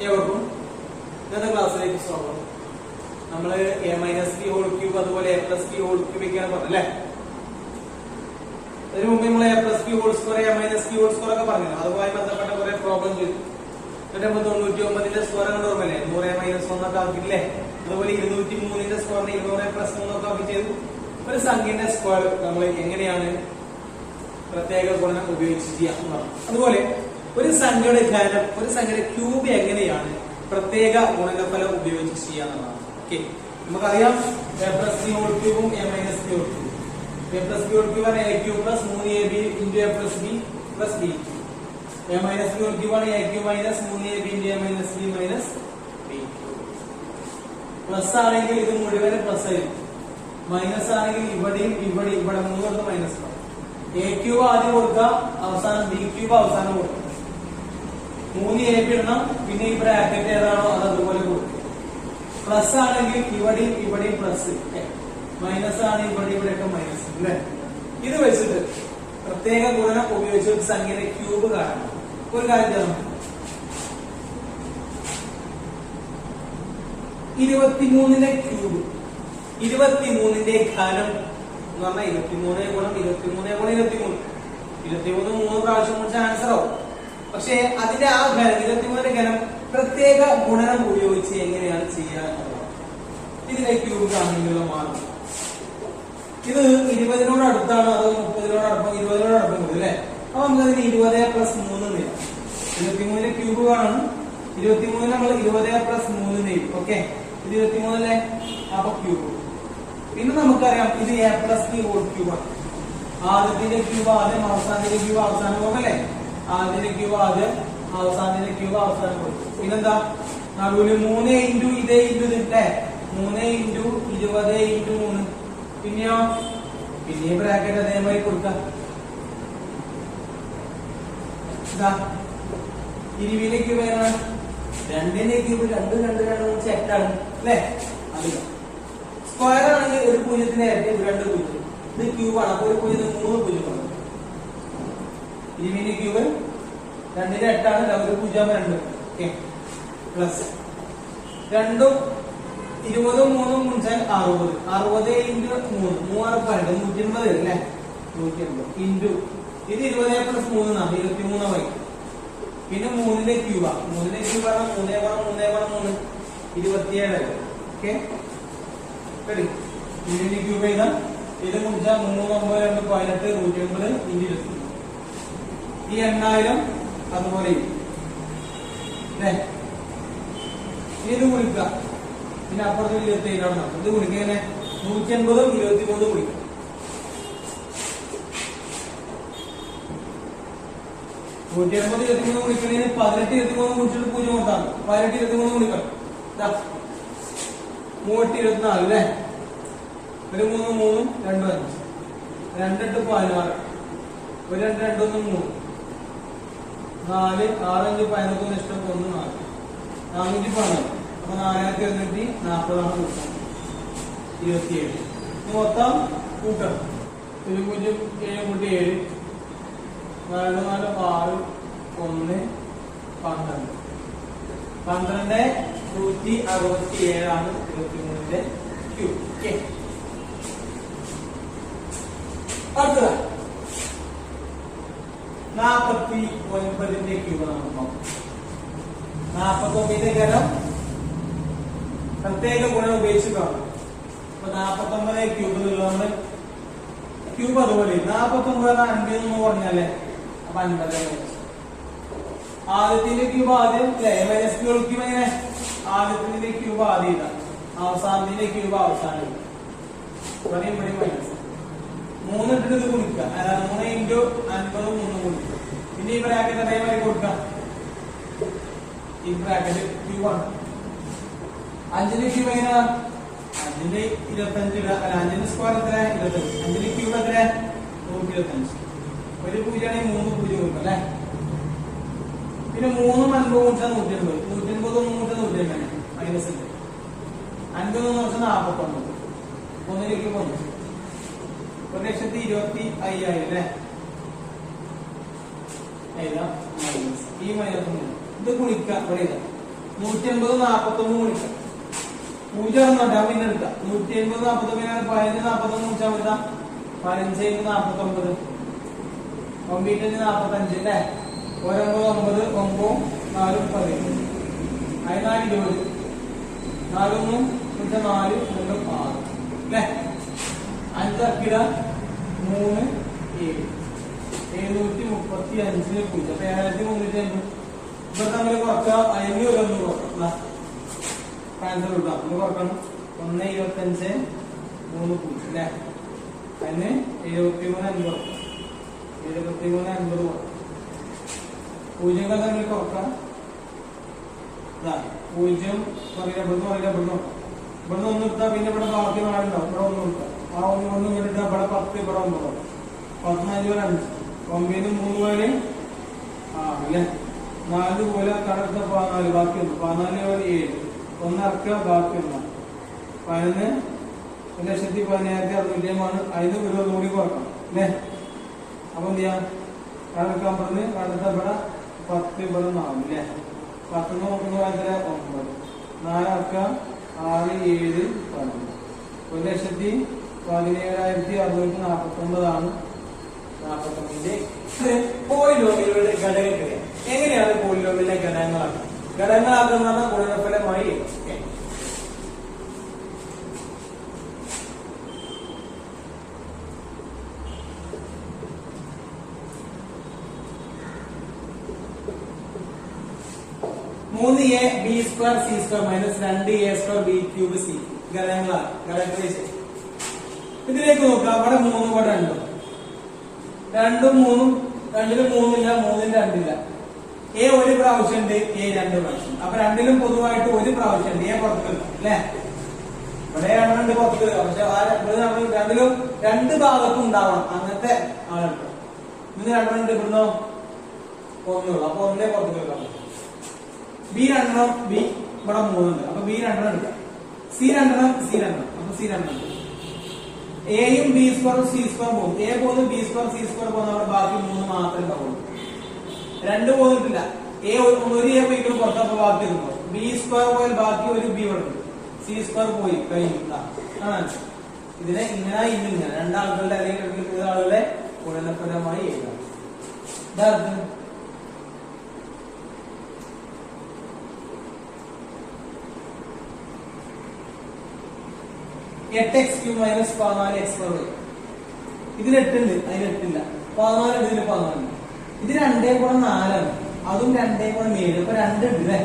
ഏവർക്കും ഇന്നത്തെ ക്ലാസ്സിലേക്ക് സ്വാഗതം. നമ്മൾ A minus B whole cube അതുപോലെ A plus B whole cube ഒക്കെയാണ് പറഞ്ഞല്ലേ അതിനു മുമ്പ് നമ്മൾ A plus B whole square A minus B whole square ഒക്കെ പറഞ്ഞു അതുമായി ബന്ധപ്പെട്ട കുറെ പ്രോബ്ലം ചെയ്തു എന്നിട്ട് നമ്മൾ തൊണ്ണൂറ്റി ഒമ്പതിന്റെ സ്ക്വയർ കണ്ട് ഓർമ്മയില്ലേ? നൂറ് എ മൈനസ് ഒന്നൊക്കെ ആക്കിയില്ലേ അതുപോലെ ഇരുന്നൂറ്റി മൂന്നിന്റെ സ്ക്വയറിന് ഇരുന്നൂറ് പ്ലസ് മൂന്നൊക്കെ ആക്കി ചെയ്തു. ഒരു സംഖ്യന്റെ സ്ക്വയർ നമ്മൾ എങ്ങനെയാണ് പ്രത്യേക ഗുണം ഉപയോഗിച്ച് ചെയ്യാം അതുപോലെ ഒരു സംഖ്യയുടെ ഘനം ഒരു സംഖ്യയുടെ ക്യൂബ് എങ്ങനെയാണ് പ്രത്യേക ഗുണനഫലം ഉപയോഗിച്ച് ചെയ്യാന്നുള്ളതാണ് ഓക്കെ നമുക്കറിയാം എ പ്ലസ് ബി ഹോൾ ക്യൂബും എ മൈനസ് പ്ലസ് ക്യൂബ് ആണ് ക്യൂബ് പ്ലസ് മൂന്ന് A B into A cube ആണ് എ ക്യൂബ് മൈനസ് മൂന്ന് എ ബി ആണെങ്കിൽ ഇത് മുഴുവൻ പ്ലസ് ആയിരിക്കും. മൈനസ് ആണെങ്കിൽ ഇവിടെയും ഇവിടെ ഇവിടെ മൂന്ന് മൈനസ് എ ക്യൂബ് ആദ്യം കൊടുക്കുക അവസാനം ബി ക്യൂബ് അവസാനം കൊടുക്കുക മൂന്ന് എ പി ഇടണം പിന്നെ ഈ ബ്രാക്കറ്റ് ഏതാണോ അത് അതുപോലെ കൊടുക്കും. പ്ലസ് ആണെങ്കിൽ ഇവിടെയും ഇവിടെയും പ്ലസ് മൈനസ് ആണ് ഇവിടെ ഇവിടെയൊക്കെ മൈനസ് അല്ലേ? ഇത് വെച്ചിട്ട് പ്രത്യേക ഗുണനം ഉപയോഗിച്ച് ഒരു സംഖ്യയുടെ ക്യൂബ് കാണണം. ഒരു കാര്യം ചെയ്യണം. ഇരുപത്തിമൂന്നിന്റെ ക്യൂബ് ഇരുപത്തിമൂന്നിന്റെ ഘനം എന്ന് പറഞ്ഞാൽ ഇരുപത്തിമൂന്ന് ഗുണം ഇരുപത്തിമൂന്ന് ഗുണം ഇരുപത്തിമൂന്ന്. ഇരുപത്തിമൂന്ന് മൂന്ന് പ്രാവശ്യം കുറിച്ച് ആൻസർ ആവും. പക്ഷേ അതിന്റെ ആ ഘനം ഇരുപത്തിമൂന്നിന്റെ ഘനം പ്രത്യേക ഗുണനം ഉപയോഗിച്ച് എങ്ങനെയാണ് ചെയ്യുക ഇതിലേക്ക് ഇതിലെ ക്യൂബ് കാണുന്നതിനുള്ള മാർഗം. ഇത് ഇരുപതിനോട് അടുത്താണ് അതോ മുപ്പതിനോട് അടുപ്പം ഇരുപതിനോട് അടുപ്പം വരും അല്ലെ? അപ്പൊ നമുക്കതിന് ഇരുപത് പ്ലസ് മൂന്ന് നേരം ഇരുപത്തിമൂന്നിന്റെ ക്യൂബ് കാണണം ഇരുപത്തിമൂന്നിന് നമ്മൾ ഇരുപത് പ്ലസ് മൂന്ന് നേരും ഓക്കെ ഇത് ഇരുപത്തിമൂന്നല്ലേ? അപ്പൊ ക്യൂബ് പിന്നെ നമുക്കറിയാം ഇത് A plus B whole cube ആണ്. ആദ്യത്തിന്റെ ക്യൂബ് ആദ്യം അവസാനത്തിന്റെ ക്യൂബ് അവസാനം പോകല്ലേ ആദ്യത്തിന്റെ ക്യൂബ് ആദ്യം അവസാനത്തെ ക്യൂബ് അവസാനം കൊടുക്കും പിന്നെന്താ? നടുവിന് മൂന്ന് ഇന്റു ഇതേ ഇന്റു ഇതില്ലേ മൂന്ന് ഇന്റു ഇരുപത് ഇന്റു മൂന്ന്. പിന്നെയോ? പിന്നെ ബ്രാക്കറ്റ് അതേമാതിരി കൊടുക്കാം. ഇരുവിന്റെ ക്യൂബ് ഏതാണ്? രണ്ടിന്റെ ക്യൂബ് രണ്ട് രണ്ട് രണ്ട് വെച്ച് എട്ടാണ്. അല്ലേ? അതില്ല സ്ക്വയർ ആണെങ്കിൽ ഒരു പൂജ്യത്തിന്റെ ഇരട്ടി രണ്ട് പൂജ്യം. ഇത് ക്യൂബ് ആണ്. അപ്പൊ ഒരു പൂജ്യത്തിന് മൂന്ന് പൂജ്യം ഇരുവിന്റെ ക്യൂബ് രണ്ടിന്റെ എട്ടാണ് ഡബിൾ പൂജ്യം രണ്ട്. ഓക്കെ പ്ലസ് രണ്ടും ഇരുപതും മൂന്നും മുൻസാൽ അറുപത്. അറുപത് ഇന്റു മൂന്ന്. മൂവാറ് പന്ത്രണ്ട് നൂറ്റി എൺപത് അല്ലേ? നൂറ്റി എൺപത് ഇന്റു ഇത് ഇരുപത് പ്ലസ് മൂന്നാണ് ഇരുപത്തി മൂന്ന് വൈ പിന്നെ മൂന്നിന്റെ ക്യൂബ മൂന്നിന്റെ ക്യൂബ് ആണ് മൂന്നേ പറഞ്ഞ മൂന്നേ പറഞ്ഞ മൂന്ന്. ഇരുപത്തിയേഴ് ഓക്കെ ഇതിന്റെ ക്യൂബ് ചെയ്താൽ ഇത് മുറിച്ചാൽ മൂന്ന് ഒമ്പത് രണ്ട് പതിനെട്ട് നൂറ്റി അമ്പത് ഇരുപത്തി ഈ എണ്ണായിരം അതുപോലെ ഇരിക്കും. അല്ലേ ഇനി ഇത് കുളിക്കുക? പിന്നെ അപ്പുറത്ത് ഇരുപത്തി ഏഴാണ് നടക്കും ഇത് കുളിക്കുക നൂറ്റി അൻപതും ഇരുപത്തി മൂന്നും കുളിക്കും നൂറ്റി അൻപത് ഇരുപത്തി മൂന്ന് കുളിക്കുന്നതിന് പതിനെട്ട് ഇരുപത്തി മൂന്ന് കുളിച്ചിട്ട് പൂജ്യം കൊടുത്താണ് പതിനെട്ട് ഇരുപത്തി മൂന്ന് കുളിക്കണം. മൂവെട്ട് ഇരുപത്തിനാല് അല്ലേ ഒരു മൂന്ന് മൂന്നും രണ്ടും അഞ്ച്. രണ്ടെട്ട് പതിനാറ്. ഒരു രണ്ട് രണ്ടൊന്നും മൂന്ന്. നാല് ആറഞ്ച് പതിനൊന്ന് ഇഷ്ടം ഒന്ന് നാല്. നാനൂറ്റി പതിനാറ് അപ്പൊ നാലായിരത്തി എഴുന്നൂറ്റി നാൽപ്പതാണ് കൂട്ടം. ഇരുപത്തിയേഴ്. മൊത്തം കൂട്ടം. ഒരു പൂജ്യം ഏഴ് കൂട്ടി ഏഴ്. നാല് നാല് ആറ് ഒന്ന് പന്ത്രണ്ട്. പന്ത്രണ്ട് നൂറ്റി അറുപത്തി ഏഴാണ് ഇരുപത്തി മൂന്നിന്റെ ക്യൂ ഓക്കെ അടുത്തത്. നാപ്പത്തി ഒൻപതിന്റെ നാപ്പത്തി ഒമ്പതിന്റെ കരം പ്രത്യേക ഗുണം ഉപയോഗിച്ച് കാണും അപ്പൊ നാപ്പത്തി ഒമ്പത് ക്യൂബ് എന്നുള്ളതാണ് ക്യൂബ് അതുപോലെ. നാപ്പത്തി ഒമ്പത് അൻപത് എന്ന് പറഞ്ഞാലേ അപ്പൊ അൻപത് ആദ്യത്തിന്റെ ക്യൂബ് ആദ്യം മൈനസ് എങ്ങനെ? ആദ്യത്തിന്റെ ക്യൂബ് ആദ്യം ഇതാണ് അവസാനത്തിന്റെ ക്യൂബ് അവസാനം ഇട്ടിട്ട് ഇത് കുടിക്കുക അതായത് മൂന്ന് ഇന്റു അൻപത് മൂന്ന് കുടിക്കുക പിന്നെ ഈ ബ്രാക്കറ്റ് അതേമാതിരി കൊടുക്കാം. ഈ ബ്രാക്കറ്റ് ക്യൂബ് ആണ്. അഞ്ചിന് ക്യൂ എങ്ങനെയാ? അഞ്ചിന്റെ ഇരുപത്തഞ്ച് ഇടുക. അല്ല അഞ്ചിന്റെ സ്ക്വയർ എത്ര ഇരുപത്തഞ്ച്. അഞ്ചിന്റെ ക്യൂബ് എത്ര നൂറ്റി ഇരുപത്തഞ്ച് ഒരു പൂജ്യം ആണെങ്കിൽ മൂന്ന് പൂജ്യം കൊടുക്കും അല്ലെ? പിന്നെ മൂന്നും അൻപത് മുറിച്ചാൽ നൂറ്റി എൺപത് നൂറ്റി എൺപത് മുറിച്ചാൽ നൂറ്റി എൺപത് മൈനസ് ഉണ്ട് അൻപത് മുറിച്ചാൽ നാൽപ്പത്തൊമ്പത് ഒന്നിലേക്ക് പോകുന്നു ഒരു ലക്ഷത്തി ഇരുപത്തി അയ്യായിരം അല്ലേ? എഴുതാം മൈനസ്. മൈനസ് ഒന്ന്. ഇത് ഗുണിക്കുക ഇവിടെ ഇതാ. നൂറ്റി അമ്പത് നാപ്പത്തൊന്ന് ഗുണിക്കാം. പൂജ്യം ആ പിന്നെ എടുക്കാം. നൂറ്റി അമ്പത് നാപ്പത്തൊമ്പതിനാണ് പതിനഞ്ച് നാപ്പത്തൊന്ന് ഗുണിച്ചാൽ എടുക്കാം പതിനഞ്ച് നാപ്പത്തൊമ്പത്. ഒമ്പീറ്റഞ്ച് നാപ്പത്തഞ്ച് അല്ലേ? ഒരൊമ്പത് ഒമ്പത് ഒമ്പതും നാലും പതിനഞ്ച്. അതിനാല് ഇരുപത്. നാലൊന്നും നാല് രണ്ടും ആറ്. അല്ലേ? അഞ്ചക്കിട മൂന്ന് ഏഴ്. എഴുന്നൂറ്റി മുപ്പത്തി അഞ്ചിന് പൂജ്യം അപ്പൊ ഏഴായിരത്തി മുന്നൂറ്റി അഞ്ച് ഇപ്പൊ തമ്മിൽ കുറക്കാം ഒരു ഒന്ന് കുറക്കാം ആൻസർ കിട്ടാം ഒന്ന് കുറക്കണം. ഒന്ന് ഇരുപത്തഞ്ച് മൂന്ന് പൂജ്യം അല്ലേ? അതിന് എഴുപത്തി മൂന്ന് അൻപത് എഴുപത്തി മൂന്ന് അൻപത് കുറക്കാം പൂജ്യങ്ങൾ തമ്മിൽ കുറക്കാം. പൂജ്യം പറയില്ല ഇവിടുന്ന് ഇവിടുന്ന് ഒന്ന് ഇട്ടാ പിന്നെ ഇവിടെ ബാക്കി നാലുണ്ടാവും. ഇവിടെ ഒന്നും ഇട്ടാ ആ ഒന്ന് ഒന്ന് ഇങ്ങനെ ഇട്ടാ ഇവിടെ പത്ത് ഇവിടെ ഒമ്പതോ പതിനാല് വരെ അഞ്ച്. ഒമ്പതിന് മൂന്ന് പോലെ ആ അല്ലെ നാല് പോലെ കടത്ത പതിനാല് ബാക്കി ഒന്ന് പതിനാല് പോലെ ഏഴ്. ഒന്ന് ബാക്കിയൊന്ന് പതിനൊന്ന് ഒരു ലക്ഷത്തി പതിനായിരത്തി അറുന്നൂറ്റിയമാണ് അതിന് ഒരു കൂടി കുറക്കണം അല്ലേ? അപ്പൊ എന്ത് കടക്കാൻ പറഞ്ഞ് കടത്ത പത്ത് ഇവിടെ നാല് അല്ലേ? പത്ത് നോക്കുന്ന ഭയങ്കര ഒമ്പത്. നാലക്ക ആറ് ഏഴ് പതിനൊന്ന്. ഒരു ലക്ഷത്തി പതിനേഴായിരത്തി അറുന്നൂറ്റി നാൽപ്പത്തി നാൽപ്പത്തൊമ്പതിന്റെ പോളിനോമിയലുകളുടെ ഘടകങ്ങൾ എങ്ങനെയാണ് പോയിലോമിലെ ഘടകങ്ങളാണ്? ഘടകങ്ങളാക്കുന്ന ഗുണനഫലമായി. മൂന്ന് A B square C square minus രണ്ട് A square B cube C. ഘടകങ്ങളാണ്. ഘടകങ്ങളെ ഇതിലേക്ക് നോക്കാം. അവിടെ മൂന്ന് കൂടെ രണ്ടും രണ്ടും മൂന്നും രണ്ടിലും മൂന്നില്ല മൂന്നിലും രണ്ടില്ല. എ ഒരു പ്രാവശ്യം ഉണ്ട് എ രണ്ട് പ്രാവശ്യം. അപ്പൊ രണ്ടിലും പൊതുവായിട്ട് ഒരു പ്രാവശ്യം ഉണ്ട് എ പുറത്ത് അല്ലേ? ഇവിടെ രണ്ടുണ്ട് പുറത്ത് പക്ഷെ ആ നമ്മൾ രണ്ടിലും രണ്ട് ഭാഗത്തും ഉണ്ടാവണം. അങ്ങനത്തെ ആളുണ്ട്. ഇന്ന് രണ്ടെണ്ണം ഇവിടുന്നോ. ഒന്നുള്ളൂ അപ്പൊ ഒന്നേ പുറത്തു വെക്കാം ബി രണ്ടെണ്ണം ബി ഇവിടെ മൂന്നുണ്ട്. അപ്പൊ ബി രണ്ടെണ്ണം എടുക്കാം. സി രണ്ടെണ്ണം സി രണ്ടെണ്ണം. അപ്പൊ സി രണ്ടെണ്ണം. എയും ബി സ്ക്വയറും സി സ്ക്വയറും പോകും എ പോകുന്നു ബി സ്ക്വയർ സി സ്ക്വയർ പോകുന്ന ബാക്കി മൂന്ന് മാത്രമേ ഉണ്ടാവുള്ളൂ. രണ്ട് പോന്നിട്ടില്ല എ ഒരു എ പോയിട്ട് പുറത്തപ്പോ ബാക്കി ഇരുന്നു ബി സ്ക്വയർ പോയാൽ ബാക്കി ഒരു ബി ഉണ്ട് സി സ്ക്വയർ പോയി കഴിഞ്ഞു. ഇതിനെ ഇങ്ങനെ ഇന്ന് ഇങ്ങനെ. രണ്ടാളുകളുടെ അല്ലെങ്കിൽ ആളുകളെ ഗുണനപരമായി എഴുതാം. ഇതാ എട്ട് എക്സ് ക്യൂ മൈനസ് പതിനാല് എക്സ് പവർ ഇതിൽ എട്ടുണ്ട് അതിന് എട്ടില്ല. പതിനാല് ഇതിന് പതിനാല് ഇത് രണ്ടേ കൂടെ നാലാണ്. അതും രണ്ടേ കൂടെ ഏഴ്. അപ്പൊ രണ്ട് ഉണ്ട് അല്ലേ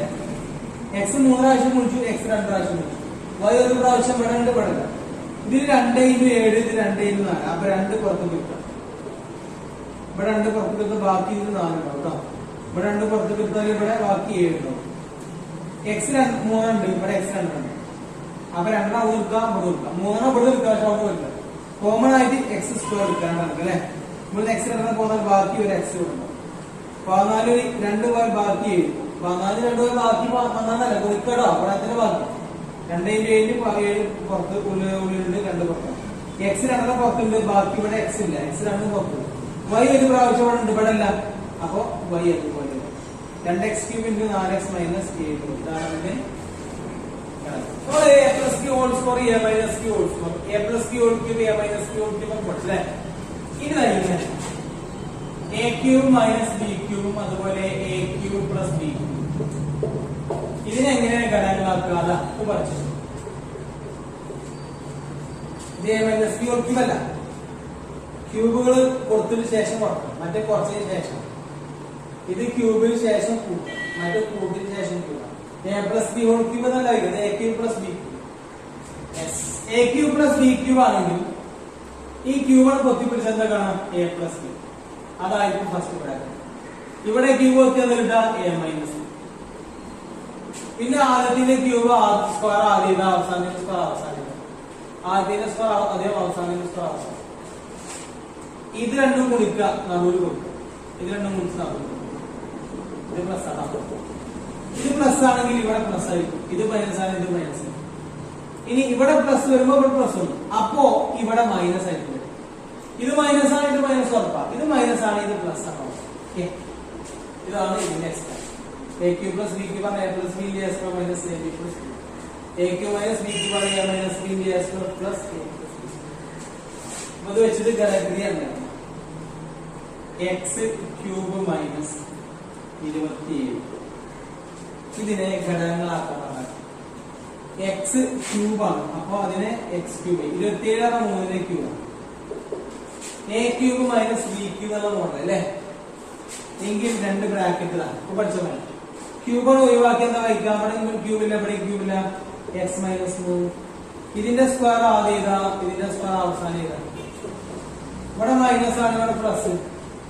എക്സ് മൂന്ന് പ്രാവശ്യം വിളിച്ചു എക്സ് രണ്ട് പ്രാവശ്യം വിളിച്ചു വൈ ഒരു പ്രാവശ്യം ഇവിടെ രണ്ട് ഇവിടെ ഇല്ല. ഇതിൽ രണ്ടേ ഇന്ന് ഏഴ് ഇത് രണ്ടേ ഇന്ന് നാല്. അപ്പൊ രണ്ട് പുറത്ത് കിട്ടാം. ഇവിടെ രണ്ട് പുറത്ത് കിട്ടും ബാക്കി ഇത് നാലുണ്ടാവും കേട്ടോ ഇവിടെ രണ്ട് പുറത്ത് കിട്ടാൽ ഇവിടെ ബാക്കി ഏഴ് ഉണ്ടാവും. എക്സ് രണ്ട് മൂന്നുണ്ട് ഇവിടെ എക്സ് രണ്ടുണ്ട് അപ്പൊ രണ്ടാമത് എടുക്കാം ഇവിടെ എടുക്കാം മൂന്നാം ഇവിടെ എടുക്കാം ഷോർട്ട് വരില്ല കോമൺ ആയിട്ട് എക്സ് സ്ക്വയർ എടുക്കാൻ നമുക്ക് അല്ലെ? ഇവിടെ എക്സ് എടുക്കാൻ പോകുന്ന ബാക്കി ഒരു എക്സ് കൊടുക്കും പതിനാല് രണ്ട് പോയി ബാക്കി പതിനാല് രണ്ട് പോയി ബാക്കി പതിനാലല്ല കൊടുക്കടോ പണത്തിന്റെ ബാക്കി രണ്ട് ഏഴ് ഏഴ് പുറത്ത് ഉള്ളിൽ ഉള്ളിലുണ്ട് രണ്ട് പുറത്ത്. എക്സ് രണ്ടെണ്ണം പുറത്തുണ്ട് ബാക്കി ഇവിടെ എക്സ് ഇല്ല. എക്സ് രണ്ടും പുറത്തുണ്ട്. വൈ ഒരു പ്രാവശ്യം ഇവിടെ ഉണ്ട് ഇവിടെ ഇല്ല അപ്പൊ വൈ അതുപോലെ. രണ്ട് എക്സ് ക്യൂബ് ഇന്റു നാല് എക്സ് മൈനസ് ഏഴ്. ഇതാണ് score A plus cube whole minus cube whole cube cube അതുപോലെ ക്യൂബുകൾ കൊടുത്തതിന് ശേഷം കുറക്കണം മറ്റേ കുറച്ചതിന് ശേഷം. ഇത് ക്യൂബിന് ശേഷം കൂട്ടും. മറ്റേ കൂട്ടിന് ശേഷം കൂട്ടാം A plus B whole cube എന്നല്ല ഇത് A cube plus B A cube plus B cube ആണെങ്കിൽ ഈ ക്യൂബാണ് കൊത്തിപ്പിടിച്ച് എന്താ കാണാം? എ പ്ലസ് ബി അതായിരിക്കും ഫസ്റ്റ് ബ്രാക്കറ്റ് ഇവിടെ ക്യൂബ് കൊത്തിയത് കിട്ടാ എ മൈനസ് പിന്നെ ആദ്യത്തിന്റെ ക്യൂബ് സ്ക്വയർ ആദ്യത അവസാനത്തിന്റെ സ്ക്വയർ അവസാനം ആദ്യത്തിന്റെ സ്ക്വയർ അദ്ദേഹം അവസാനത്തിന്റെ സ്ക്വയർ അവസാനം ഇത് രണ്ടും ഗുണിക്കുക. നടുവിൽ കൊടുക്കുക ഇത് രണ്ടും ഗുണിച്ച് നടുവിൽ ഇത് പ്ലസ് ആണ് ഇത് പ്ലസ് ആണെങ്കിൽ ഇവിടെ പ്ലസ് ആയിരിക്കും. ഇത് മൈനസ് ആണ് ഇത് മൈനസ് ഇനി ഇവിടെ പ്ലസ് വരുമ്പോ ഇവിടെ പ്ലസ് വന്നു. അപ്പോ ഇവിടെ മൈനസ് ആയിരിക്കും. ഇത് മൈനസ് ആണ് ഇത് മൈനസ് ഉറപ്പാ. ഇത് മൈനസ് ആണ് ഇത് പ്ലസ് ആണ്. ഇതാണ് ഇതിന്റെ A cube plus B cube A plus B minus A B plus A cube minus B cube minus B plus ഇത് വെച്ചിട്ട് ഗണക്രിയാണ് എക്സ് ക്യൂബ് മൈനസ് ഇരുപത്തിയേഴ്. ഇതിനെ ഘടകങ്ങളാക്കാനാണ് എക്സ് ക്യൂബാണ് അപ്പൊ അതിനെ എക്സ് ക്യൂബ് ഇരുപത്തിയേഴാണ് മൂന്നിന്റെ ക്യൂബാണ് A cube minus B cube എന്നുള്ള model അല്ലേ? എങ്കിൽ രണ്ട് ബ്രാക്കറ്റിലാണ് പഠിച്ച മതി ക്യൂബാണ് ഒഴിവാക്കി എന്താ വഹിക്കാം അവിടെ ക്യൂബില്ല ഇവിടെ ക്യൂബില്ല എക്സ് മൈനസ് മൂന്ന്. ഇതിന്റെ സ്ക്വയർ ആദ്യം ചെയ്താ ഇതിന്റെ സ്ക്വയർ അവസാനം ചെയ്താ ഇവിടെ മൈനസ് ആണ് ഇവിടെ പ്ലസ്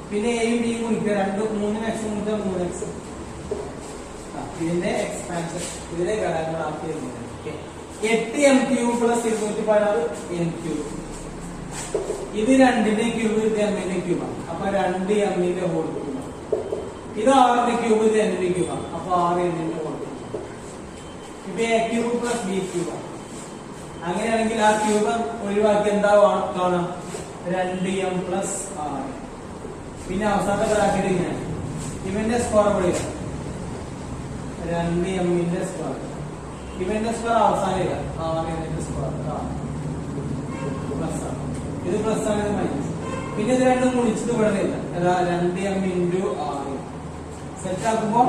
പിന്നെ എയും ബിയും ഗുണിക്കുക. രണ്ട് മൂന്നിന് എക്സ് ഗുണിച്ചാൽ മൂന്ന് എക്സ് ഇതിന്റെ എക്സ്പാൻഷൻ ഇതിലെ ഘടകങ്ങളാക്കി എഴുതുന്നത്. എട്ട് എം ക്യൂ പ്ലസ് ഇരുന്നൂറ്റി പതിനാറ് എം ക്യൂ ഇത് രണ്ടിന്റെ ക്യൂബ് ഇത് എമ്മിന്റെ ക്യൂബാണ് അപ്പൊ രണ്ട് എമ്മിന്റെ ഹോൾ ക്യൂബാണ് ഇത് ആറിന്റെ ക്യൂബ് ഇത് എന്നിന്റെ ക്യൂബാണ് അപ്പൊ ആറ് എന്നിന്റെ ഹോൾ ക്യൂബ് ഇപ്പൊ എ ക്യൂബ് പ്ലസ് ബി ക്യൂബാണ് അങ്ങനെയാണെങ്കിൽ ആ ക്യൂബ് ഒഴിവാക്കി എന്താ കാണാം. രണ്ട് എം പ്ലസ് ആറ് പിന്നെ അവസാനത്തെ ഇവന്റെ സ്ക്വയർ വിളിക്കുക രണ്ട് എമ്മിന്റെ സ്ക്വയർ ഇവന്റെ സ്ക്വയർ അവസാനം ഇല്ല ആറ് എമ്മിന്റെ സ്ക്വയർ പ്ലസ് ആണ്. ഇത് പ്ലസ് ആണ് ഇത് മൈനസ് പിന്നെ ഇത് രണ്ടും ഗുണിച്ചത് ഇല്ല. അതാ രണ്ട് എം ഇന്റു ആറ്. സെറ്റ് ആക്കുമ്പോ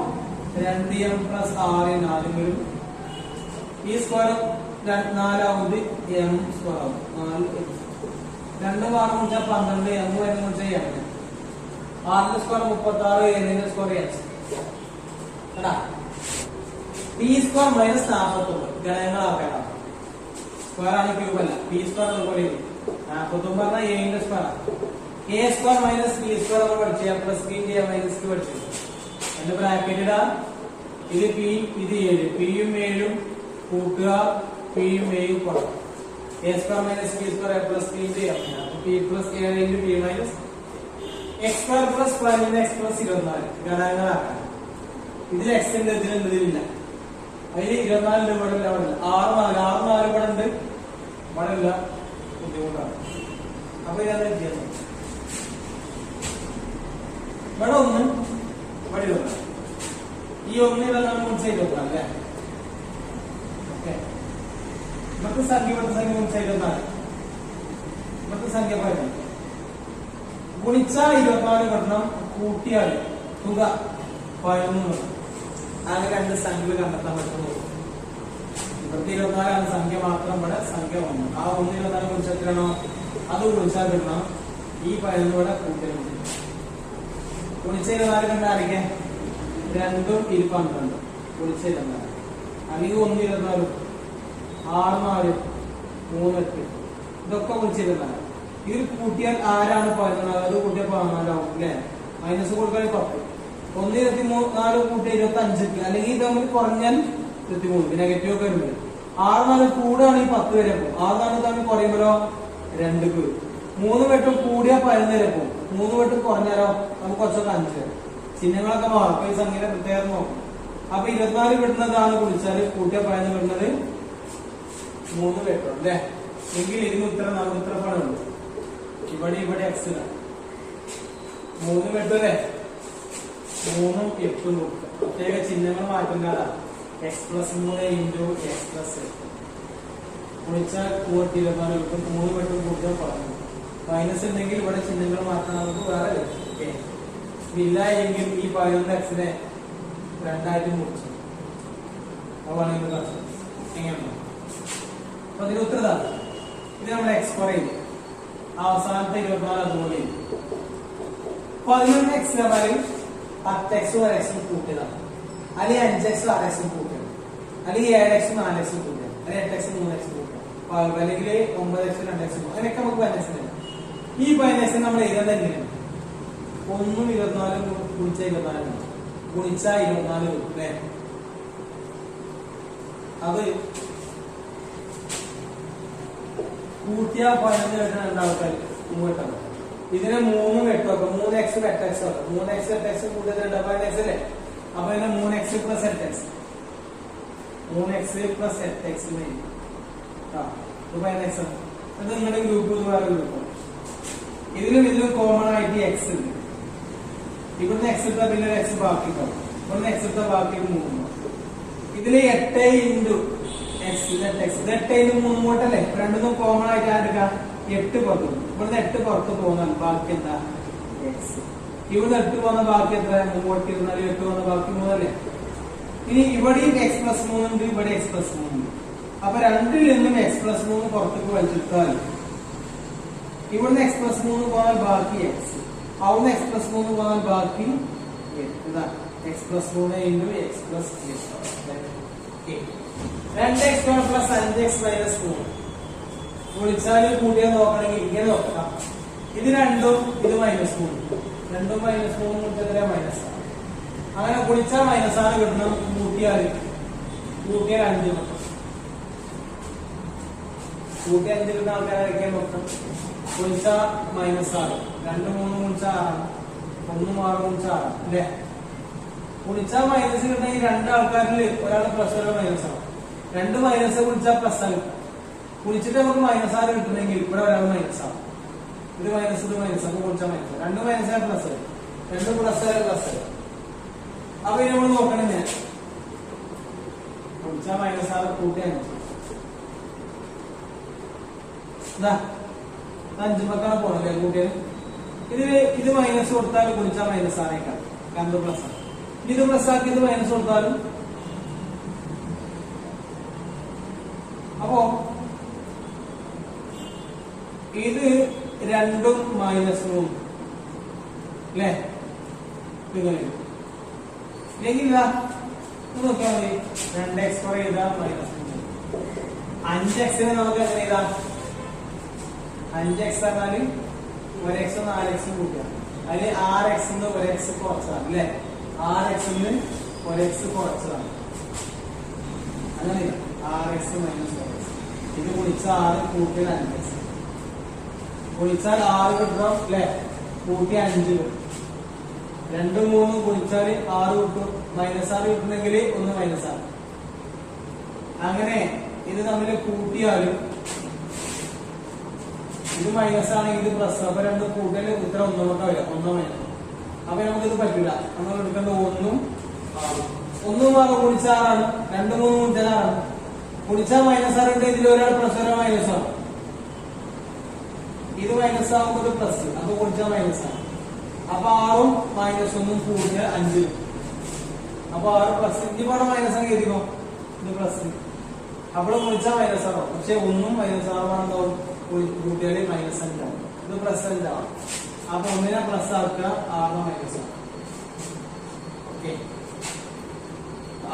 രണ്ട് എം പ്ലസ് ആറ് നാലും വരും. ഈ സ്ക്വയർ നാലാവുന്നത് എം സ്ക്വയർ ആവും. നാല്. രണ്ട് ആറ് മുറിച്ചാൽ പന്ത്രണ്ട് എം വരുന്ന മുറിച്ചാൽ എം ആറിന്റെ സ്ക്വയർ മുപ്പത്തി ആറ് ഏഴിന്റെ സ്ക്വയർ എച്ച് കേട്ടാ പി സ്ക്വയർ മൈനസ് നാൽപ്പത്തൊമ്പത് സ്ക്വയർ ആണ് ക്യൂബ് അല്ല. ബി സ്ക്വയർ അതുപോലെ നാൽപ്പത്തൊമ്പത് പറഞ്ഞാൽ square A square minus B square നമ്മൾ പഠിച്ചു പ്ലസ് ബി മൈനസ് ക്യൂ പഠിച്ചു എന്റെ ബ്രാക്കറ്റ് ഇടാ. ഇത് പി ഇത് ഏഴ് പിയും ഏഴും കൂട്ടുക. പിയും ഏഴും കുറവ് A square minus B square A plus B P plus ഏഴ് P minus X square plus പതിനൊന്ന് എക്സ് പ്ലസ് ഇരുപത്തിനാല്. ഘടകങ്ങളാക്കാം ഇതിൽ എക്സ് ഉണ്ട് അതിൽ ഇരുപത്തിനാലിന്റെ ഇല്ല അവിടെ ആറ് നാല് ആറ് നാല് ഇവിടെ ഉണ്ട് മഴ ഇല്ല ബുദ്ധിമുട്ടാണ്. അപ്പൊ ഇതാണ് വ്യത്യാസം ഇവിടെ ഒന്ന് ഇവിടെ ഇരുപത്തിനാല് ഈ ഒന്ന് ഇരുപത്തിനാല് മുറിച്ച ഇരുപത്തിനാല് അല്ലേ? ഓക്കെ. ഇവിടുത്തെ സംഖ്യ ഇവിടുത്തെ സംഖ്യ മുറിച്ച ഇരുപത്തിനാല് ഇവിടുത്തെ സംഖ്യ പതിനഞ്ച് ഗുണിച്ചാൽ ഇരുപത്തിനാല് കിട്ടണം കൂട്ടിയാൽ തുക പതിനൊന്ന് കിട്ടണം അങ്ങനെ രണ്ട് സംഖ്യകൾ കണ്ടെത്താൻ പറ്റുള്ളൂ. ഇവിടുത്തെ ഇരുപത്തിനാലാണ് സംഖ്യ മാത്രം ഇവിടെ സംഖ്യ ഒന്ന്. ആ ഒന്ന് ഇരുപത്തിനാല് കുറിച്ച് എത്രയാണോ അത് കുറിച്ചാൽ കിട്ടണം ഈ പതിനൊന്ന് ഇവിടെ കൂട്ടിയുണ്ട് ഗുണിച്ച ഇരുപത്തിനാല് കണ്ടായിരിക്കെ രണ്ടും കുളിച്ച ഇരുപത്തിനാല് അല്ലെങ്കിൽ ഒന്ന് ഇരുപത്തിനാലും. ആറ് നാല്. മൂന്ന് എട്ട്. ഇതൊക്കെ കുളിച്ചിരുന്നാൽ ഇതിൽ കൂട്ടിയാൽ ആരാണ് പതിനാല് അത് കൂട്ടിയാൽ പതിനാലാവും അല്ലെ? മൈനസ് കൊടുക്കാൻ പത്ത്. ഒന്ന് ഇരുപത്തി നാല് കൂട്ടി ഇരുപത്തി അഞ്ചിക്ക് അല്ലെങ്കിൽ ഇത് തമ്മിൽ കുറഞ്ഞാൽ ഇരുപത്തി മൂന്ന് നെഗറ്റീവ് ഒക്കെ വരുമ്പോൾ ആറ് നാല് കൂടുകയാണെങ്കിൽ പത്ത് വരെ പോകും. ആറ് നാല് തമ്മിൽ കുറയുമ്പോഴോ? രണ്ട് വരും. മൂന്ന് വെട്ടും കൂടിയാൽ പതിനൊന്ന് വരെ പോകും. മൂന്ന് വെട്ടും കുറഞ്ഞാലോ? നമുക്ക് കുറച്ചൊക്കെ അഞ്ച് വരും. ചിഹ്നങ്ങളൊക്കെ മാറും അപ്പൊ ഈ സംഖ്യയുടെ പ്രത്യേകത നോക്കും. അപ്പൊ ഇരുപത്തിനാല് വിടുന്നതാണ് കുടിച്ചാൽ കൂട്ടിയ പതിനൊന്ന് വിടുന്നത് മൂന്ന് വെട്ടും അല്ലേ? എങ്കിൽ ഇതിന് ഉത്തരം നമുക്ക് ഉത്തരഫലമുണ്ട്. ഇവിടെ ഇവിടെ എക്സ് മൂന്ന് വെട്ടും അല്ലേ? മൂന്നും എട്ടും പ്രത്യേക ചിഹ്നങ്ങൾ മാറ്റുന്നതാണ് എക്സ് പ്ലസ് മൂന്ന് ഇന്റു എക്സ് പ്ലസ് എട്ട് കുളിച്ചാൽ കൂട്ടി കിട്ടും മൂന്ന് വെട്ടും കൂടുതൽ പറഞ്ഞു മൈനസ് ഉണ്ടെങ്കിൽ ഇവിടെ ചിഹ്നങ്ങൾ മാറ്റാൻ വേറെ ലഭിക്കും ഇല്ല എങ്കിൽ ഈ പതിനൊന്ന് എക്സിനെ രണ്ടായിട്ട് മുറിച്ചു. ഉത്തരതാണ് ഇത്. നമ്മൾ എക്സ്പയർ അവസാനത്തെ ഇരുപത്തിനാല് അതുപോലെ പതിനൊന്ന് എക്സ് പറഞ്ഞാൽ പത്ത് എക്സും ഒരു എക്സും കൂട്ടിയതാണ് അല്ലെങ്കിൽ അഞ്ച് എക്സ് ആറ് എക്സും കൂട്ടിയത് അല്ലെങ്കിൽ ഏഴ് എക്സ് നാല് എക്സും കൂട്ടിയത് അല്ലെങ്കിൽ എട്ട് എക്സ് മൂന്ന് എക്സ് കൂട്ടുക അല്ലെങ്കിൽ ഒമ്പത് എക്സ് രണ്ട് എക്സ് അങ്ങനെയൊക്കെ നമുക്ക് പതിനെക്സ് തരും ഈ പതിനെക്സ് നമ്മൾ എഴുതുന്നത് എങ്ങനെയാണ് ഒന്നും ഇരുപത്തിനാലും ഗുണിച്ച ഇരുപത്തിനാലും ഗുണിച്ച ഇരുപത്തിനാല് അല്ലേ അത് കൂട്ടിയ പതിനഞ്ച് കിട്ടുന്ന രണ്ടാൾക്കാർ മൂന്നെട്ടാണ് ഇതിനെ മൂന്നും എട്ടും ഒക്കെ മൂന്ന് എക്സ് എട്ട് എക്സ് ഒക്കെ മൂന്ന് എക്സ് എട്ട് എക്സ് കൂട്ടിയത് രണ്ട് പതിനഞ്ച് എക്സ് അല്ലേ അപ്പൊ ഇതിനെ മൂന്ന് എക്സ് പ്ലസ് എട്ട് എക്സ് മൂന്ന് എക്സ് പ്ലസ് എട്ട് എക്സ് ആണ് ഇത് നിങ്ങളുടെ ഗ്രൂപ്പ് വേറെ ഗ്രൂപ്പ് ഇതിലും ഇതിലും കോമൺ ആയിട്ട് എക്സ് ഉണ്ട്. ഇവിടുന്ന് എക്സ് എടുത്താൽ പിന്നെ എക്സ് ബാക്കി ഉണ്ടാവും. ഇവിടുന്ന് എക്സ് എടുത്താൽ ബാക്കി മൂന്ന് ഇത് ഇതിൽ എട്ട് ഇന്റു എക്സ് എക്സ് എട്ട് ഇന്റു മൂന്ന് കൂട്ടല്ലേ രണ്ടൊന്നും കോമൺ ആയിട്ട് ആരെടുക്കാം എട്ട് പുറത്ത്. ഇവിടുന്ന് എട്ട് പുറത്ത് പോകുന്നതാണ്. ബാക്കി എന്താ? എക്സ് ഇവിടുന്ന് എട്ട് വന്ന ബാക്കി എത്ര? മൂന്ന് ഇരുന്നാലും എട്ട് വന്ന ബാക്കി മൂന്നല്ലേ? ഇനി ഇവിടെയും എക്സ് പ്ലസ് മൂന്നുണ്ട് ഇവിടെ എക്സ് പ്ലസ് മൂന്നുണ്ട് അപ്പൊ രണ്ടിൽ നിന്നും എക്സ് പ്ലസ് മൂന്ന് പുറത്തേക്ക് വലിച്ചെടുത്താൽ ഇവിടുന്ന് എക്സ് പ്ലസ് മൂന്ന് പോയാൽ ബാക്കി എക്സ് അവിടുന്ന് എക്സ് പ്ലസ് മൂന്ന് പോയാൽ ബാക്കി എക്സ് പ്ലസ് മൂന്ന് ഇന്റു എക്സ് പ്ലസ് രണ്ട് എക്സ് വൺ പ്ലസ് അഞ്ച് എക്സ് മൈനസ് മൂന്ന്. വിളിച്ചാൽ കൂട്ടിയാൽ നോക്കണമെങ്കിൽ ഇങ്ങനെ നോക്കാം. ഇത് രണ്ടും ഇത് മൈനസ് മൂന്ന്. രണ്ടും മൈനസ് മൂന്നും കൂട്ടിയ മൈനസ് അങ്ങനെ കുളിച്ചാൽ മൈനസ് ആണ് കിട്ടണം കൂട്ടിയാൽ കൂട്ടിയാൽ അഞ്ച് മൊത്തം. കൂട്ടി അഞ്ച് കിട്ടുന്ന ആൾക്കാരൊക്കെ മൊത്തം? കുളിച്ച മൈനസ് ആറ്. രണ്ട് മൂന്ന് കുളിച്ച ആറാണ് ഒന്നും ആറ് കുളിച്ച ആറാണ് അല്ലേ? കുളിച്ച മൈനസ് ഈ രണ്ട് ആൾക്കാരിൽ ഒരാൾ പ്ലസ് ഒരാൾ മൈനസ് ആണ്. രണ്ട് മൈനസ് കുളിച്ചാൽ പ്ലസ് ആണ്. കുളിച്ചിട്ട് നമുക്ക് മൈനസ് ആറ് കിട്ടണമെങ്കിൽ ഇവിടെ ഒരാൾ മൈനസ് ആണ്. ഇത് മൈനസ് ഇത് മൈനസ് അപ്പൊ കുറച്ചാൽ മൈനസ് രണ്ട് മൈനസ് ആയ പ്ലസ് രണ്ട് പ്ലസ് ആയ പ്ലസ് അപ്പൊ ഇനി നമ്മൾ നോക്കണം ഞാൻ കുളിച്ചാൽ മൈനസ് ആറ് കൂട്ടിയാണ് അഞ്ചു പക്കാണ് പോണല്ലേ കൂട്ടിയത്? ഇത് ഇത് മൈനസ് കൊടുത്താൽ കുളിച്ചാൽ മൈനസ് ആണേക്കാം രണ്ട് പ്ലസ് ആണ്. ഇത് പ്ലസ് ആക്കി ഇത് മൈനസ് കൊടുത്താലും? അപ്പോ ഇത് രണ്ടും മൈനസ്. മൂന്നും അല്ലേ നോക്കിയാൽ മതി. രണ്ട് എക്സ് കുറെ ചെയ്താൽ മൈനസ് അഞ്ച് എക്സിനെ നമുക്ക് എങ്ങനെ ചെയ്താൽ അഞ്ച് എക്സ് പറഞ്ഞാൽ ഒരു എക്സ് നാല് എക്സ് കൂട്ടുക അതിൽ ആറ് എക്സ് ഒരു എക്സ് കുറച്ചതാണ് അല്ലെ? ആറ് എക്സ് ഒരു എക്സ് കുറച്ചതാണ്. അങ്ങനെ. ആറ് എക്സ് മൈനസ് ഇത് കുളിച്ച ആറ് കൂട്ടിയത് അഞ്ച് എക്സ് കുളിച്ചാൽ ആറ് കിട്ടണം അല്ലെ? കൂട്ടി അഞ്ച് കിട്ടും. രണ്ടും മൂന്നും ഗുണിച്ചാൽ ആറ് കിട്ടും. മൈനസ് ആറ് കിട്ടുന്നെങ്കിൽ ഒന്ന് മൈനസ് ആറ് അങ്ങനെ ഇത് തമ്മിൽ കൂട്ടിയാലും ഇത് മൈനസ് ആണെങ്കിൽ ഇത് പ്ലസ് അപ്പൊ രണ്ട് കൂട്ടിയാൽ ഇത്ര ഒന്നോട്ട് വരാം. ഒന്നോ മൈനസ് അപ്പൊ നമുക്ക് ഇത് പറ്റില്ല നമ്മൾ എടുക്കേണ്ട ഒന്നും ഒന്നും ആറ് കുടിച്ച ആറാണ് മൂന്നും ആറാണ്. കുടിച്ചാൽ മൈനസ് ആറ് ഉണ്ട് ഇതിൽ ഒരാൾ പ്ലസ് ഒരാൾ മൈനസ് ആണ്. ഇത് മൈനസ് ആകുമ്പോൾ പ്ലസ് അപ്പൊ കൊടുത്താൽ മൈനസ് ആണ്. അപ്പൊ ആറും മൈനസ് ഒന്നും കൂടിയ അഞ്ച്. അപ്പൊ ആറ് പ്ലസ് ഇനി പറഞ്ഞ മൈനസ് ആണ് എഴുതിക്കോ? ഇത് പ്ലസ് അവിടെ കുളിച്ചാൽ മൈനസ് ആണോ? പക്ഷെ ഒന്നും മൈനസ് ആറുമാണെന്നാവും കൂട്ടിയാൽ മൈനസ് അഞ്ചാവും ഇത് പ്ലസ് അഞ്ചാവും അപ്പൊ ഒന്നിനെ പ്ലസ് ആക്കുക ആറിന് മൈനസ് ആവും ഓക്കെ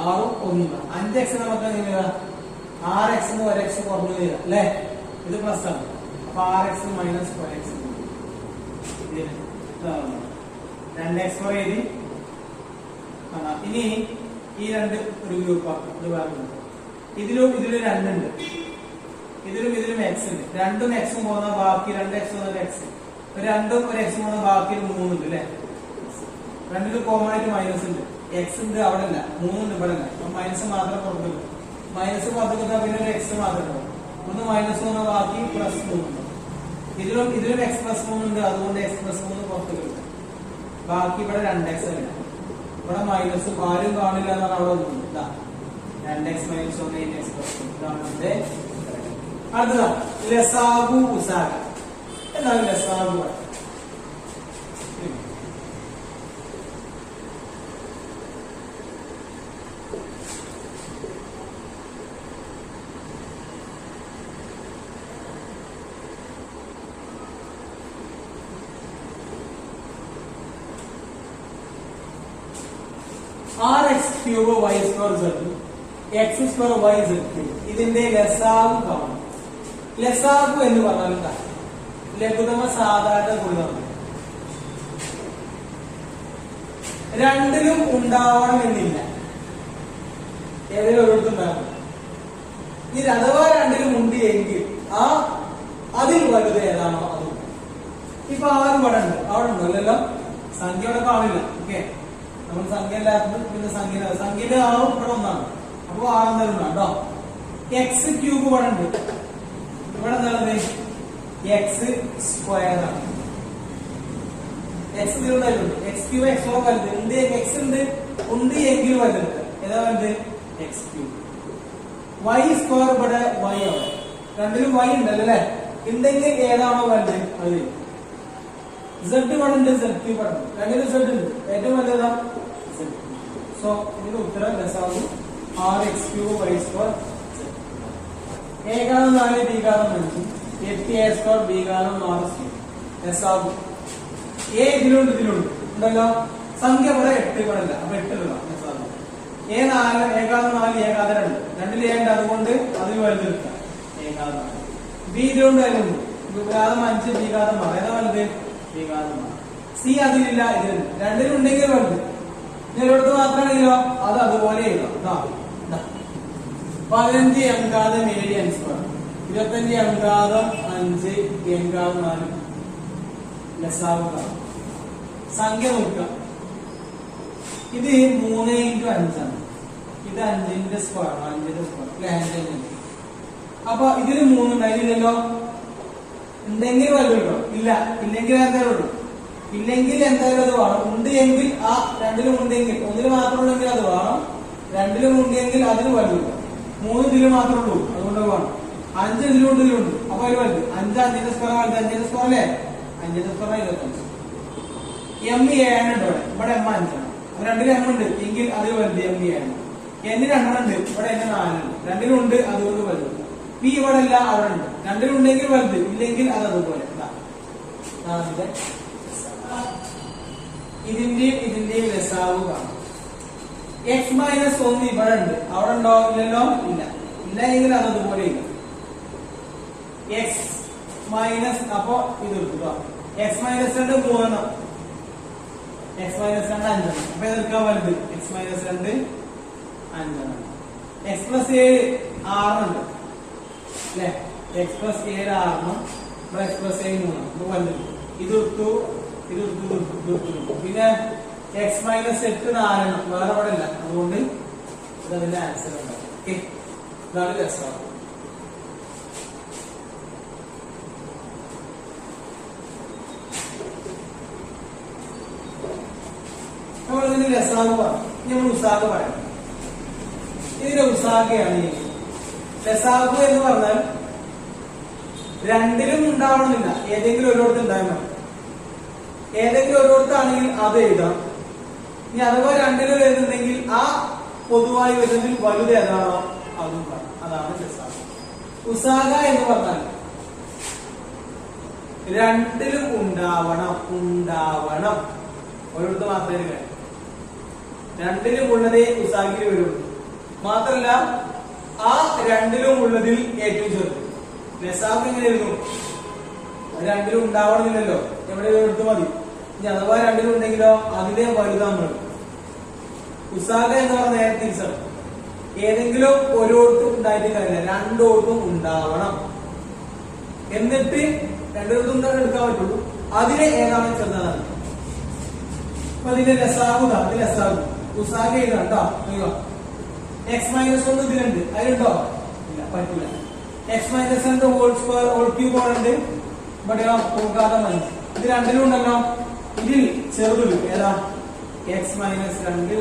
ആറും ഒന്നും. അഞ്ച് എക്സ് നമുക്ക് ആറ് എക്സ് ഒരു എക്സ് കുറഞ്ഞു തരാം അല്ലേ? ഇത് പ്ലസ് ആണ്. അപ്പൊ ആറ് എക്സ് മൈനസ് ഫോർ എക്സ് രണ്ട് എക്സ് ഫോർ എഴുതി ഇനി ഈ രണ്ട് ഒരു ഗ്രൂപ്പാണ് വേറെ group. ഇതിലും ഇതിലും രണ്ടുണ്ട് ഇതിലും ഇതിലും എക്സ് ഉണ്ട്. രണ്ടും എക്സും പോകുന്ന ബാക്കി രണ്ട് എക്സ് പോകുന്ന എക്സ് രണ്ടും ഒരു എക്സ് പോകുന്ന ബാക്കി മൂന്നുണ്ട് അല്ലെ? രണ്ടിലും കോമൺ ആയിട്ട് മൈനസ് ഉണ്ട്. എക്സ് ഉണ്ട് അവിടെ അല്ല മൂന്നുണ്ട് ഇവിടെ അല്ല അപ്പൊ മൈനസ് മാത്രം പുറത്തുള്ളൂ മൈനസ് പുറത്തേക്ക് പിന്നെ ഒരു എക്സ് മാത്രം ഒന്ന് മൈനസ് പോകുന്ന ബാക്കി പ്ലസ് മൂന്നുണ്ട് ഇതിലും ഇതിലും എക്സ് പ്ലസ് മൂന്നുണ്ട് അതുകൊണ്ട് എക്സ് പ്ലസ് മൂന്ന് പുറത്ത് കിട്ടും. ബാക്കി ഇവിടെ രണ്ട് എക്സ് അല്ല? ഇവിടെ മൈനസ് ആരും കാണില്ല എന്നാണ് അവിടെ ഒന്നും രണ്ട് എക്സ് മൈനസ് ഒന്ന് എക്സ് പ്ലസ് ഇതാണ് അടുത്തതാ. ലസാബു ഉസാഗ. എന്താണ് ലസാഗു R X cube Y square Z X square Y Z ഇതിന്റെ ലസാഗു കാണും. ലസാഗു എന്ന് പറഞ്ഞാൽ എന്താ? ലഘുതമ സാധാരണ ഗുണം രണ്ടിലും ഉണ്ടാവണമെന്നില്ല ഏതെങ്കിലും ഒരിടത്തും ഉണ്ടാകും ഇനി അഥവാ രണ്ടിലും ഉണ്ട് എങ്കിൽ ആ അതിൽ വലുത് ഏതാണോ അതും. ഇപ്പൊ ആരും അവിടെ ഉണ്ട്. അവിടെ ഉണ്ടോ? അല്ലല്ലോ സംഖ്യ അവിടെ കാണില്ല. ഓക്കെ നമ്മൾ സംഖ്യ ഇല്ലാത്തത് പിന്നെ സംഖ്യ സംഖ്യയിലെ ആറും ഇവിടെ ഒന്നാണ്. അപ്പൊ ആറെന്തായാലും കേട്ടോ. എക്സ് ക്യൂബ് ഇവിടെ ഉണ്ട്. ഇവിടെ എന്താണ് എക്സ് സ്ക്വയർ ആണ്. എക്സ് തീർന്നായിട്ടുണ്ട് എക്സ് ക്യൂബ് എക്സ് വലുത്. ഉണ്ട് എക്സ് ഉണ്ട്? ഉണ്ട് എങ്കിലും വലുത്. ഏതാ വലുത്? എക്സ് ക്യൂബ് വൈ സ്ക്വയർ ഇവിടെ വൈ ആണ്. രണ്ടിലും വൈ ഉണ്ടല്ലോ അല്ലെ? ഉണ്ടെങ്കിൽ ഏതാണോ വലുത്? അത് സെഡ് ഇവിടെ ഉണ്ട് സെഡ് ക്യൂബ് ഇവിടെ രണ്ടിലും സെഡ് ഉണ്ട്. ഏറ്റവും വലിയതാണ് സോ ഇതിന്റെ ഉത്തരം രസാവും R X cube Y square A കാരണം നാല് ബി കാരണം അഞ്ച്. എട്ട് എ സ്ക്വയർ ബി കാരണം ആറ് ക്യൂബ് രസാവും എ ഇതിലുണ്ട് ഇതിലുണ്ട്. ഉണ്ടല്ലോ? സംഖ്യ ഇവിടെ എട്ട് ഇവിടെ ഇല്ല അപ്പൊ എട്ട് ഇടുക രസാവും എ നാല് ഏകാദം നാല് ഏകാദം രണ്ട്. രണ്ടിൽ ഏണ്ട് അതുകൊണ്ട് അതിൽ വലുത് എടുക്കാം ഏകാദം ബി ഇതിലുണ്ട് അതിലുണ്ട്. വിഘാതം അഞ്ച് ആറ്. ഏതാ വലുത്? ആറ്. സി അതിലില്ല ഇതിലുണ്ട്. രണ്ടിലുണ്ടെങ്കിൽ വലുത്. ഇതിലൊടുത്ത് മാത്രമാണെങ്കിലോ അത് അതുപോലെ എഴുതാം. പതിനഞ്ച് എംകാതം ഏഴ് അഞ്ച് ഇരുപത്തഞ്ച് എംകാതം അഞ്ച് എംകാതം നാല്. ലസാവുക സംഖ്യ നോക്കുക. ഇത് മൂന്ന് ഇന്റു അഞ്ചാണ്. ഇത് അഞ്ചിന്റെ സ്ക്വയർ അഞ്ചിന്റെ സ്ക്വയർ അല്ലെ? അഞ്ചിന്റെ അപ്പൊ ഇതിന് മൂന്ന് ഉണ്ടായിരുന്നില്ലല്ലോ ഉണ്ടെങ്കിൽ വലുത് ഇല്ല. ഇല്ലെങ്കിൽ എന്തായാലും ഉള്ളൂ ഇല്ലെങ്കിൽ എന്തായാലും അത് വേണം. ഉണ്ട് എങ്കിൽ ആ രണ്ടിലും ഉണ്ടെങ്കിൽ ഒന്നിൽ ഉണ്ടെങ്കിൽ അത് വേണം. രണ്ടിലും ഉണ്ടെങ്കിൽ അതിന് വലുത് മൂന്ന് ഇതിൽ മാത്രമേ ഉള്ളൂ അതുകൊണ്ട് വേണം. അഞ്ച് ഇതിലുണ്ട് ഇതിലുണ്ട് അപ്പൊ അതിൽ വലുത് അഞ്ച് അഞ്ചിന്റെ സ്ക്വയർ വലുത് അഞ്ചിന്റെ സ്ക്വയർ അല്ലേ? അഞ്ചിന്റെ സ്ക്വയർ ഇരുപത്തഞ്ച്. എം ഏഴാണ് ഉണ്ട് ഇവിടെ. ഇവിടെ എം അഞ്ചാണ് അപ്പൊ രണ്ടിൽ എം ഉണ്ട്. എങ്കിൽ അതിൽ വലുത് എം ഏഴാണ് ആണ്. രണ്ടെണ്ണം ഉണ്ട്. ഇവിടെ എന്നെ നാലുണ്ട് രണ്ടിലും ഉണ്ട് അതുകൊണ്ട് വലുത് പി ഇവിടെ അല്ല അവിടെ ഉണ്ട്. രണ്ടിലുണ്ടെങ്കിൽ വലുത് ഇല്ലെങ്കിൽ അത് അതുപോലെ. ഇതാ. ഇതിന്റെയും ഇതിന്റെയും ലസാവ് കാണും. എക്സ് മൈനസ് ഒന്ന് ഇവിടെ ഉണ്ട്. അവിടെ ഉണ്ടാവില്ലല്ലോ? ഇല്ല. ഇല്ലെങ്കിൽ അത് അതുപോലെ ഇല്ല. എക്സ് മൈനസ് അപ്പോ ഇത് എടുക്കുക എക്സ് മൈനസ് രണ്ട് മൂന്നെണ്ണം എക്സ് മൈനസ് രണ്ട് അഞ്ചെണ്ണം. അപ്പൊ എതിർക്കാൻ വലുത്. എക്സ് മൈനസ് രണ്ട് അഞ്ചെണ്ണം. എക്സ് പ്ലസ് ഏഴ് ആറുണ്ട് അല്ലെ? എക്സ് പ്ലസ് ഏഴ് ആറെണ്ണം. എക്സ് പ്ലസ് ഏഴ് മൂന്നെണ്ണം. വലുത്. ഇത് എടുത്തു. ഇത് പിന്നെ എക്സ് മൈനസ് എട്ട് നാലെണ്ണം വേറെ അവിടെ ഇല്ല. അതുകൊണ്ട് ഇത് അതിന്റെ ആൻസർ ഉണ്ടാവും ഇതാണ് നമ്മൾ നമ്മൾ ഉസാഖ് ഉസാഖയാണ് എന്ന് പറഞ്ഞാൽ രണ്ടിലും ഉണ്ടാവണമെന്നില്ല. ഏതെങ്കിലും ഒരിടത്ത് ഉണ്ടായാൽ ഏതെങ്കിലും ഒരിടത്താണെങ്കിൽ അത് എഴുതാം. ഇനി അഥവാ രണ്ടിലും എഴുതുന്നെങ്കിൽ ആ പൊതുവായി വരുന്നതിൽ വലുത് ഏതാണോ അതും അതാണ് രസാഗു ഉസാഗ എന്ന് പറഞ്ഞാൽ രണ്ടിലും ഉണ്ടാവണം ഉണ്ടാവണം. ഒരിടത്ത് മാത്രമേ കാര്യം രണ്ടിലും ഉള്ളതേ ഉസാഗിൽ വരുള്ളൂ മാത്രല്ല ആ രണ്ടിലും ഉള്ളതിൽ ഏറ്റവും ചെറുത്. നെസാബ് എങ്ങനെ എഴുതും? രണ്ടിലും ഉണ്ടാവണമെന്നില്ലല്ലോ. എവിടെ എടുത്ത് മതി. ഇനി അഥവാ രണ്ടിലും ഉണ്ടെങ്കിലോ അതിനെ വലുതാൻ മതി ഉസാഖ എന്ന് പറഞ്ഞ നേരെ തിരിച്ചാണ് ഏതെങ്കിലും ഒരിടത്തും ഉണ്ടായിട്ട് കാര്യമില്ല. രണ്ടോട്ടും ഉണ്ടാവണം. എന്നിട്ട് രണ്ടിടത്തും തന്നെ എടുക്കാൻ പറ്റുള്ളൂ. അതിലെ ഏതാണ് ചെന്നതാണ് അപ്പൊ അതിന്റെ രസാകുത അത് രസാകും ഉസാഗ കേട്ടോ എക്സ് മൈനസ് ഒന്ന് ഇതിലുണ്ട്. അതിലുണ്ടോ? ഇല്ല പറ്റില്ല എക്സ് മൈനസ് രണ്ട് ഹോൾ സ്ക്വയർ ഹോൾ ക്യൂബ് ഉണ്ട് ഇവിടെയോ തൂക്കാതെ മതി. ഇത് രണ്ടിലും ഉണ്ടല്ലോ. ഇതിൽ ചെറുതും ഏതാ? എക്സ് മൈനസ് രണ്ട്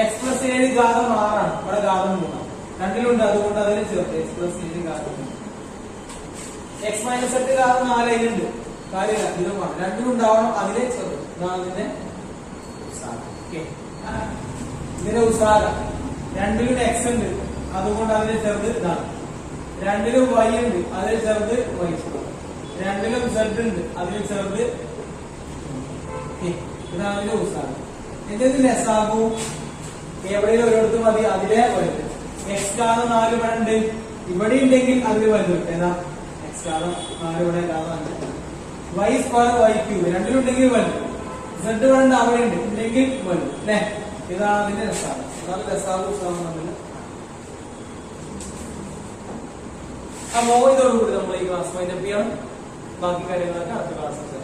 എക്സ് പ്ലസ് ഏഴ് ഘാതം ആറാണ്. ഇവിടെ ഘാതം മൂന്നാണ്. രണ്ടിലുണ്ട് അതുകൊണ്ട് അതിന് ചേർത്ത് എക്സ് പ്ലസ് ഏഴ് ഘാതം എക്സ് മൈനസ് എട്ട് ഘാതം നാലുണ്ട് കാര്യമില്ല. അധികമാണ് രണ്ടിലും ഉണ്ടാവണം. അതിലെ ചെറുത്. ഇതാണ് ഇതിന്റെ ഉസാര. രണ്ടിലും എക്സ് ഉണ്ട്. അതുകൊണ്ട് അതിലെ ചെറുത് ഇതാണ്. രണ്ടിലും വൈ ഉണ്ട്. അതിൽ ചെറുത് വൈ രണ്ടിലും സെഡ് ഉണ്ട്. അതിൽ ചെറുത്. ഇതാണ് ഉസാര എന്തെങ്കിലും രസാകൂ എവിടെയും ഒരിടത്ത് മതി. അതിലെ വലുത് എക്സ് കാതം നാല് ഇവിടെ ഉണ്ട്. ഇവിടെ ഉണ്ടെങ്കിൽ അതിൽ വലുത് ഏതാ? എക്സ് കാതം നാല് ഇവിടെ വൈ സ്ക്വയർ വൈ ക്യൂബ് രണ്ടിലുണ്ടെങ്കിൽ വലുത് സെഡ് ഉണ്ട്. അവിടെ ഉണ്ട്. ഇല്ലെങ്കിൽ വലുത് അല്ലേ? ഇതാണ് അതിന്റെ രസാണ് അതാണ് രസാകും ഉസാകും തമ്മിൽ ഇതോടുകൂടി നമ്മൾ ഈ ക്ലാസ് മൈൻഡപ്പ് ചെയ്യണം ബാക്കി കാര്യങ്ങളൊക്കെ അടുത്ത ക്ലാസ്സിൽ